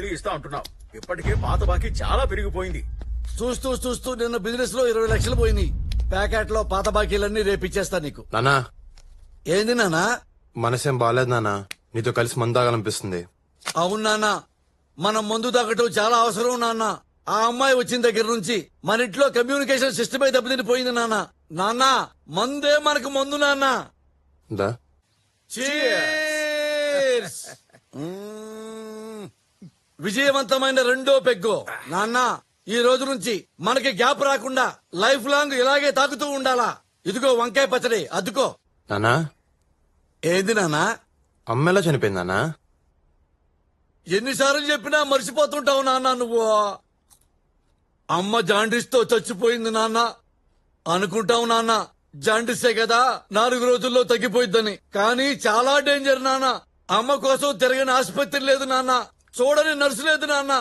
మళ్ళీ ఇస్తా అంటున్నావు. ఇప్పటికే పాత బాకీ చాలా పెరిగిపోయింది. చూస్తూ చూస్తూ నిన్న బిజినెస్లో ఇరవై లక్షలు పోయినాయి. ప్యాకెట్లో పాత బాకీలన్నీ రేపిచ్చేస్తా నీకు. నానా? ఏంది నానా? మనసేం బాగాలేదు నానా? నీతో కలిసి మందాగలనిపిస్తుంది. అవును నాన్న మనం మందు తగ్గటం చాలా అవసరం నాన్న. ఆ అమ్మాయి వచ్చిన దగ్గర నుంచి మన ఇంట్లో కమ్యూనికేషన్ సిస్టమే దెబ్బతిని నాన్న నాన్న మందే మనకు మందు నాన్న. దా. Cheers! విజయవంతమైన రెండో పెగ్గు. నాన్న ఈ రోజు నుంచి మనకి గ్యాప్ రాకుండా లైఫ్ లాంగ్ ఇలాగే తాగుతూ ఉండాలా? ఇదిగో వంకాయ పచ్చడి అద్దుకో. నానా ఏంది నాన్నా? అమ్మ ఎలా చనిపోయింది నానా ఎన్నిసార్లు చెప్పినా మర్చిపోతుంటావు నాన్న నువ్వు. అమ్మ జాండీస్తో చచ్చిపోయింది నాన్న. అనుకుంటావు నాన్న జాండీసే కదా నాలుగు రోజుల్లో తగ్గిపోయిద్దని. కానీ చాలా డేంజర్ నాన్న. అమ్మ కోసం తిరగని ఆసుపత్రి లేదు నాన్న. చూడని నర్సు లేదు నాన్న.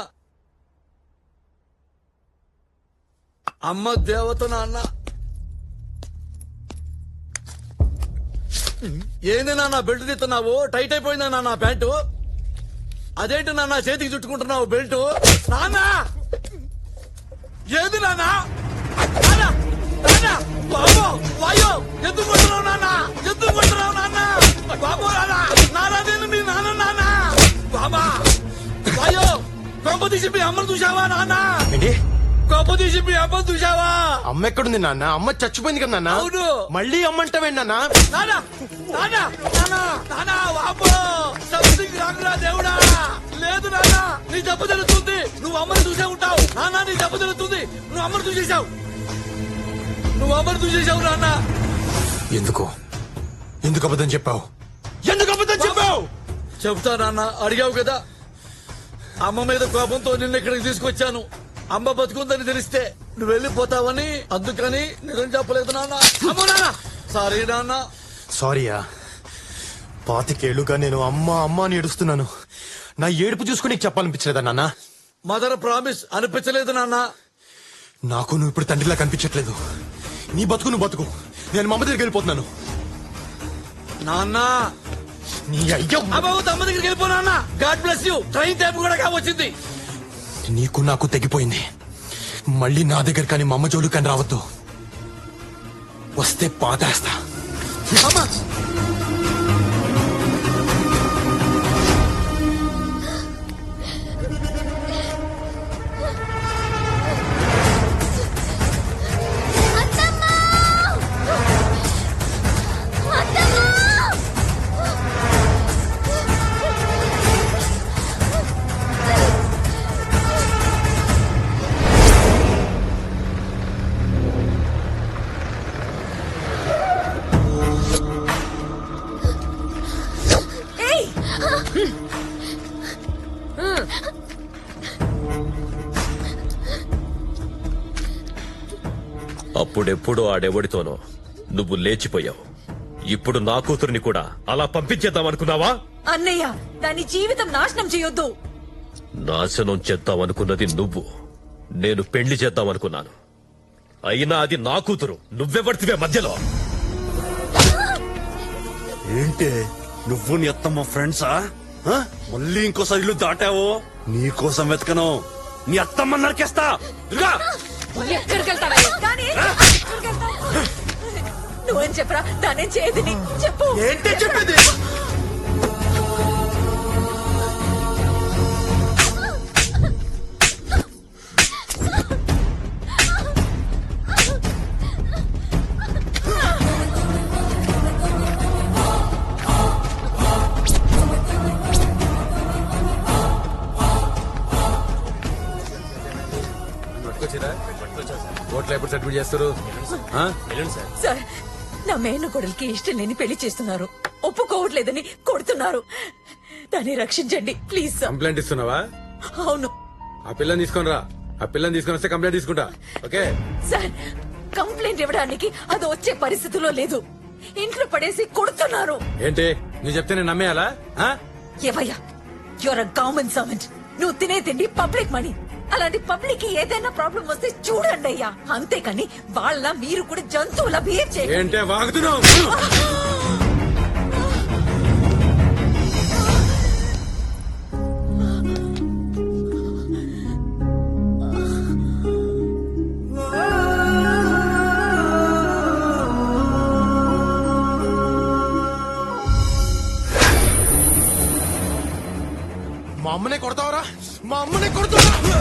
అమ్మ దేవత నాన్న. ఏంది నాన్న బెల్ట్ తీస్తున్నావు? టైట్ అయిపోయిందా నాన్న ప్యాంటు? అదేంటి నాన్న చేతికి చుట్టుకుంటున్నావు బెల్ట్? నాన్న! ఏది నాన్న? నాన్న! నాన్న! బాబు వాయో! ఎందుకు నాన్న? ఎందుకు కొడుతున్నావు నాన్న? బాబు నాన్న! గొప్ప తీసి మీ అమ్మను చూసావా నాన్న? ఏంటి? గొప్ప తీసి మీ అమ్మను చూసావా అమ్మ ఎక్కడుంది నాన్న? అమ్మ చచ్చిపోయింది కదా నాన్న? అవును. మళ్ళీ అమ్మంటావేంటి నాన్న? నాన్న నాన్న నాన్న నాన్న బాబు సంథింగ్ రాకురా దేవుడా. లేదు నాన్న నీ దెబ్బ తెలుస్తుంది. నువ్వు అమ్మని చూసే ఉంటావు. నాన్న నీ దెబ్బ తెలుస్తుంది. నువ్వు అమ్మని చూసేశావు. నువ్వు అమ్మని చూసేశావు నాన్న. ఎందుకు? ఎందుకు అబద్ధం చెప్పావు? ఎందుకు అబద్ధం చెప్పావు? చెప్తా నాన్న. అడిగావు కదా. అమ్మ మీద కోపంతో నిన్న ఇక్కడికి తీసుకొచ్చాను. అమ్మ బతుకుందని తెలిస్తే నువ్వు వెళ్ళిపోతావని అందుకని నిజం చెప్పలేదు నాన్న. అమ్మో నాన్న! సారీ నాన్న. సారీయా పాతికేళ్ళుగా నేను అమ్మ అమ్మ అని ఏడుస్తున్నాను. నా ఏడుపు చూసుకుని నీకు చెప్పాలనిపించలేదా నాన్న? మదర్ ప్రామిస్ అనిపించలేదు నాన్న. నాకు నువ్వు ఇప్పుడు తండ్రిలా కనిపించట్లేదు. నీ బతుకు నువ్వు బతుకు. నేను మా అమ్మ దగ్గరికి వెళ్ళిపోతున్నాను. నాన్న! నీ అయ్యో. అబ్బాబు తమ్మ దగ్గరికి వెళ్ళిపో నాన్న God bless you. Train time కూడా కావచ్చింది నీకు నాకు తెగిపోయింది. మళ్ళీ నా దగ్గర కానీ మా అమ్మ జోలు కానీ రావద్దు. వస్తే పాతేస్తా. అమ్మా అప్పుడెప్పుడు ఆడెవడితోనో నువ్వు లేచిపోయావు. ఇప్పుడు నా కూతురిని కూడా అలా పంపించేద్దాం అనుకున్నావా అన్నయ్య దాని జీవితం నాశనం చేయొద్దు. నాశనం చేద్దాం అనుకున్నది నువ్వు. నేను పెళ్ళి చేద్దాం అనుకున్నాను అయినా అది నా కూతురు నువ్వెవడితివే మధ్యలో? ఏంటే? నువ్వు నీ అత్తమ్మ ఫ్రెండ్సా ఆ? మళ్ళీ ఇంకోసారి ఇల్లు దాటావో? నీ కోసం వెతకను. నీ అత్తమ్మ నరికేస్తా. దుర్గా! ఎక్కడికి వెళ్తావయ్య? కానీ ఎక్కడికి వెళ్తావ్? నువ్వేం చెప్పరా? దానేం చేయదని చెప్పు. ఏంటి చెప్పేది? ఓట్లు ఎప్పుడు సర్టిఫికేట్ చేస్తారు? సార్ నా మేన కొడలికి ఇష్టం లేని పెళ్ళి చేస్తున్నారు. ఒప్పుకోవట్లేదని కొడుతున్నారు. దాన్ని రక్షించండి ప్లీజ్ సార్. కంప్లైంట్ ఇస్తున్నావా? అవును. ఆ పిల్లని తీసుకొని రా ఆ పిల్లని తీసుకొని వస్తే కంప్లైంట్ తీసుకుంటా. ఓకే? సార్ కంప్లైంట్ ఇవ్వడానికి అది వచ్చే పరిస్థితిలో లేదు. ఇంట్లో పడేసి కొడుతున్నారు. ఏంటి? నువ్వు చెప్తే నేను నమ్మేయాలా? ఆ? ఏవయ్యా యువర్ గవర్నమెంట్ సర్వెంట్ నువ్వు తినే తిండి పబ్లిక్ మనీ అలాంటి పబ్లిక్కి ఏదైనా ప్రాబ్లం వస్తే చూడండి అయ్యా. అంతేకాని వాళ్ళ మీరు కూడా జంతువుల బిహేవ్ చేయండి. ఏంటే వాగుతున్నావు? అమ్మనే కొడతావరా? మా అమ్మనే కొడతావరా?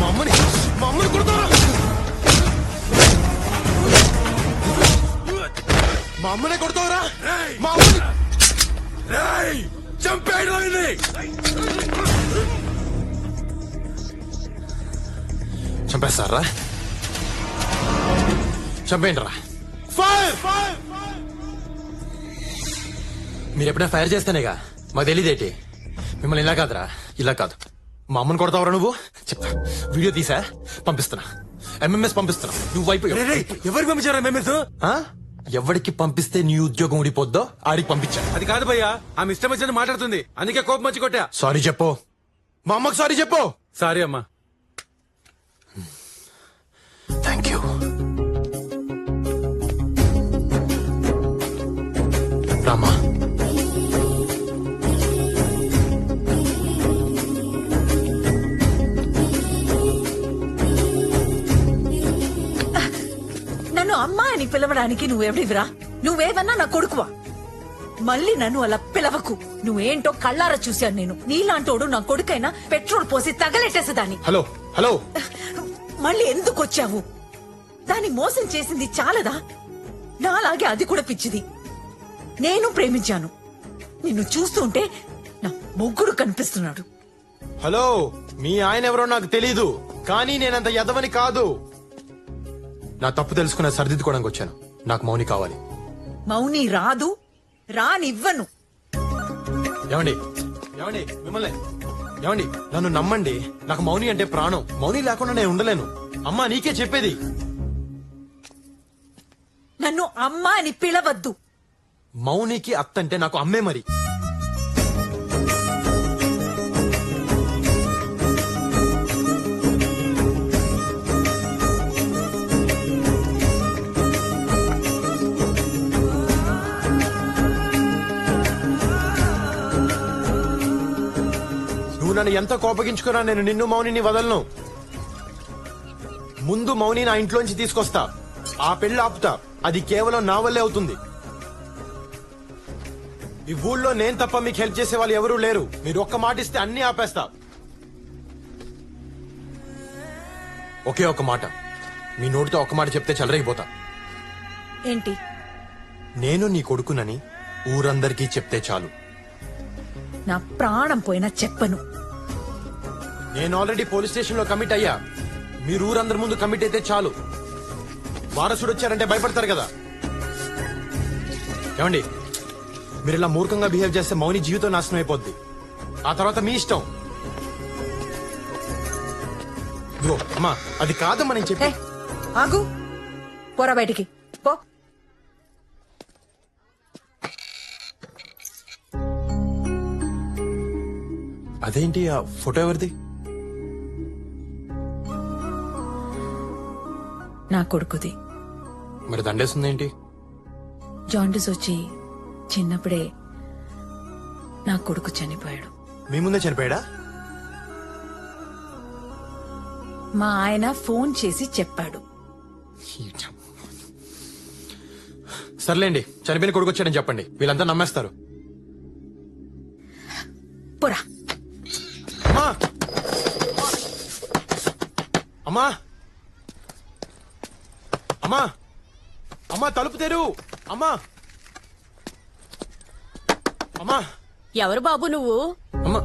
మా అమ్మని మా అమ్మని కొడతావరా? మా అమ్మనే కొడతావరా? మా అమ్మని చంపేయడం చంపేస్తారా? చంపేయండి రా ఫైర్ మీరు ఎప్పుడైనా ఫైర్ చేస్తేనేగా? మాకు తెలియదేటి మిమ్మల్ని ఇలా కాదురా ఇలా కాదు. మా అమ్మని కొడతావరా నువ్వు? చెప్తా. వీడియో తీసా? పంపిస్తున్నా. ఎంఎంఎస్ పంపిస్తున్నా. నువ్వు అయిపోయి ఎవరికి పంపించారా మేమేసు ఎవరికి పంపిస్తే నీ ఉద్యోగం ఊడిపోద్దో ఆడికి పంపించా. అది కాదు భయ్యా ఆమె ఇష్టం వచ్చినట్టు మాట్లాడుతుంది. అందుకే కోపం వచ్చి కొట్టా. సారీ చెప్పు. మా అమ్మకి సారీ చెప్పు. సారీ అమ్మా. పిలవడానికి నువ్వెవడివిరా? నువ్వేవన్నా నా కొడుకువా? మళ్ళీ నన్ను అలా పిలవకు. నువ్వేంటో కళ్ళారా చూశాను నేను. నీలాంటోడు నా కొడుకైనా పెట్రోల్ పోసి తగలెట్టేసేదాన్ని. Hello hello. మళ్ళీ ఎందుకు వచ్చావు? దాన్ని మోసం చేసింది చాలదా? నాలాగే అది కూడా పిచ్చిది. నేను ప్రేమించాను. నిన్ను చూస్తుంటే నా మొగ్గుడు కనిపిస్తున్నాడు. హలో మీ ఆయన ఎవరో నాకు తెలీదు. కానీ నేనంత ఎదవని కాదు. నా తప్పు తెలుసుకున్న సరిదిద్దుకోవడానికి వచ్చాను. నాకు మౌని కావాలి. మౌని రాదు రానివ్వను. ఏమండి? ఏమండి? మిమ్మల్ని? ఏమండి? నన్ను నమ్మండి. నాకు మౌని అంటే ప్రాణం. మౌని లేకుండా నేను ఉండలేను. అమ్మా నీకే చెప్పేది. నన్ను అమ్మా అని పిలవద్దు. మౌనికి అత్త అంటే నాకు అమ్మే మరి. నువ్వు నన్ను ఎంత కోపగించుకున్నా నేను నిన్ను మౌనిని వదలను. ముందు మౌని నా ఇంట్లోంచి తీసుకొస్తా. ఆ పెళ్ళి ఆపుతా. అది కేవలం నా వల్లే అవుతుంది. ఈ ఊళ్ళో నేను తప్ప మీకు హెల్ప్ చేసే వాళ్ళు ఎవరూ లేరు. మీరు ఒక్క మాట ఇస్తే అన్ని ఆపేస్తా. ఒకే ఒక మాట. మీ నోటితో ఒక్క మాట చెప్తే చెలరేగిపోతా. ఏంటి? నేను నీ కొడుకునని ఊరందరికీ చెప్తే చాలు. నా ప్రాణం పోయినా చెప్పను. నేను ఆల్రెడీ పోలీస్ స్టేషన్లో కమిట్ అయ్యా. మీరు ఊరందరి ముందు కమిట్ అయితే చాలు. వారసుడు వచ్చారంటే భయపడతారు కదా. ఏమండి? మీరు ఇలా మూర్ఖంగా బిహేవ్ చేస్తే మౌని జీవితం నాశనం అయిపోద్ది. ఆ తర్వాత మీ ఇష్టం. ఇదిగో అమ్మా అది కాదమ్మా నేను చెప్పి ఆగు. పోరా బయటికి. పో. అదేంటి ఆ ఫోటో ఎవరిది? నా కొడుకుది. మరి దండేస్తుందేంటి జాండీస్ వచ్చి చిన్నప్పుడే నా కొడుకు చనిపోయాడు. మీ ముందే చనిపోయాడా? మా ఆయన ఫోన్ చేసి చెప్పాడు. సర్లేండి చనిపోయిన కొడుకు వచ్చాడని చెప్పండి. వీళ్ళంతా నమ్మేస్తారు. పోరా. అమ్మా! అమ్మా! అమ్మా! అమ్మా తలుపు తెరు! అమ్మా! అమ్మా! ఎవరు బాబు నువ్వు? అమ్మా!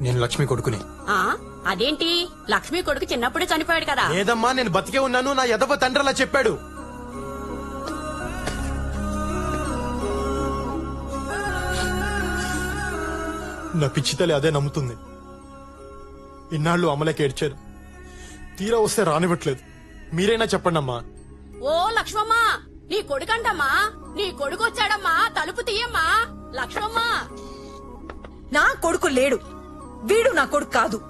నేను లక్ష్మి కొడుకుని. ఆ అదేంటి? లక్ష్మి కొడుకు చిన్నప్పుడే చనిపోయాడు కదా. లేదమ్మా నేను బతికే ఉన్నాను నా ఎదవ తండ్రి అలా చెప్పాడు. నా పిచ్చి తల్లి అదే నమ్ముతుంది. ఇన్నాళ్ళు అమలకి ఏడ్చారు. తీరా వస్తే రానివ్వట్లేదు. మీరైనా చెప్పండి అమ్మా ఓ లక్ష్మమ్మ నీ కొడుకంటమ్మా నీ కొడుకు వచ్చాడమ్మా తలుపు తీయమ్మా. లక్ష్మమ్మ. నా కొడుకు లేడు. వీడు నా కొడుకు కాదు.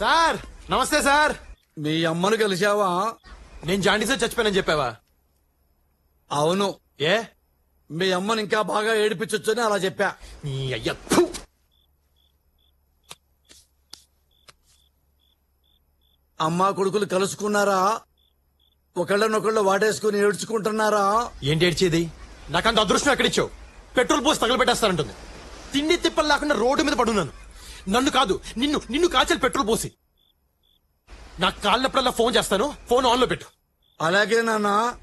సార్ నమస్తే సార్. మీ అమ్మను కలిశావా? నేను జాండీసే చచ్చిపోయానని చెప్పావా? అవును. ఏ? మీ అమ్మని ఇంకా బాగా ఏడిపించొచ్చని అలా చెప్పా. నీ అయ్య థు. అమ్మా కొడుకులు కలుసుకున్నారా? ఒకళ్ళనొకళ్ళు వాడేసుకుని ఏడ్చుకుంటున్నారా? ఏంటి ఏడ్చేది? నాకంత అదృష్టం ఎక్కడిచ్చావు? పెట్రోల్ పోసి తగలబెట్టేస్తానంటుంది. తిండి తిప్పలు లేకుండా రోడ్డు మీద పడున్నాను. నన్ను కాదు నిన్ను నిన్ను కాచాలి పెట్రోల్ పోసి. నాకు కాళ్ళప్పుడల్లా ఫోన్ చేస్తాను ఫోన్ ఆన్లో పెట్టు. అలాగే నాన్న.